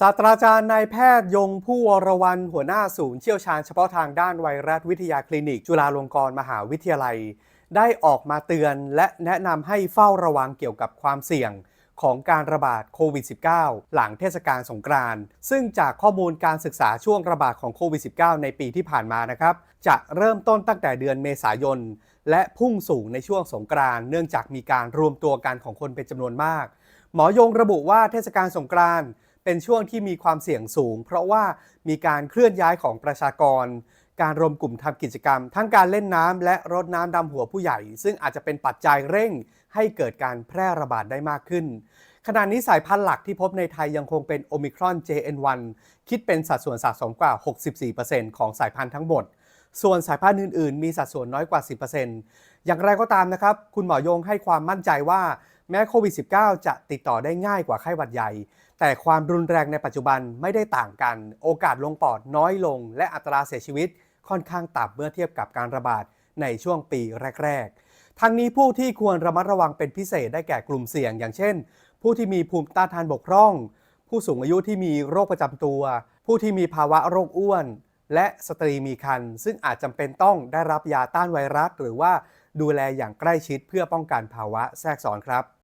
ศาสตราจารย์นายแพทย์ยงผู้วรวันหัวหน้าศูนย์เชี่ยวชาญเฉพาะทางด้านไวรัสวิทยาคลินิก จุฬาลงกรณ์มหาวิทยาลัย ได้ออกมาเตือนและแนะนำให้เฝ้าระวังเกี่ยวกับความเสี่ยงของการระบาดโควิด -19 หลังเทศกาลสงกรานต์ซึ่งจากข้อมูลการศึกษาช่วงระบาดของโควิด -19 ในปีที่ผ่านมานะครับ จะเริ่มต้นตั้งแต่เดือนเมษายน และพุ่งสูงในช่วงสงกรานต์เนื่องจากมีการรวมตัวกันของคนเป็นจำนวนมาก หมอยงระบุว่าเทศกาลสงกรานต์ เป็นช่วงที่มีความเสี่ยงสูง เพราะว่ามีการเคลื่อนย้ายของประชากร การรวมกลุ่มทำกิจกรรม ทั้งการเล่นน้ำและรดน้ำดำหัวผู้ใหญ่ ซึ่งอาจจะเป็นปัจจัยเร่งให้เกิดการแพร่ระบาดได้มากขึ้น ขณะนี้สายพันธุ์หลักที่พบในไทยยังคงเป็นโอมิครอน JN1 คิดเป็นสัดส่วนสะสมกว่า 64%ของสายพันธุ์ทั้งหมดส่วนสายพันธุ์อื่น ๆ มีสัดส่วนน้อยกว่า 10%อย่างไรก็ตามนะครับ คุณหมอยงให้ความมั่นใจว่า แม้โควิด -19 จะติดต่อได้ง่ายกว่าไข้หวัดใหญ่ แต่ความรุนแรงในปัจจุบันไม่ได้ต่างกัน โอกาสลงปอดน้อยลง และอัตราเสียชีวิตค่อนข้างต่ำเมื่อเทียบกับการระบาดในช่วงปีแรก ๆ ทั้งนี้ผู้ที่ควรระมัดระวังเป็นพิเศษได้แก่กลุ่มเสี่ยง อย่างเช่น ผู้ที่มีภูมิต้านทานบกพร่อง ผู้สูงอายุที่มีโรคประจำตัว ผู้ที่มีภาวะโรคอ้วน และสตรีมีครรภ์ซึ่งอาจจำเป็นต้องได้รับยาต้านไวรัส หรือว่าดูแลอย่างใกล้ชิดเพื่อป้องกันภาวะแทรกซ้อนครับ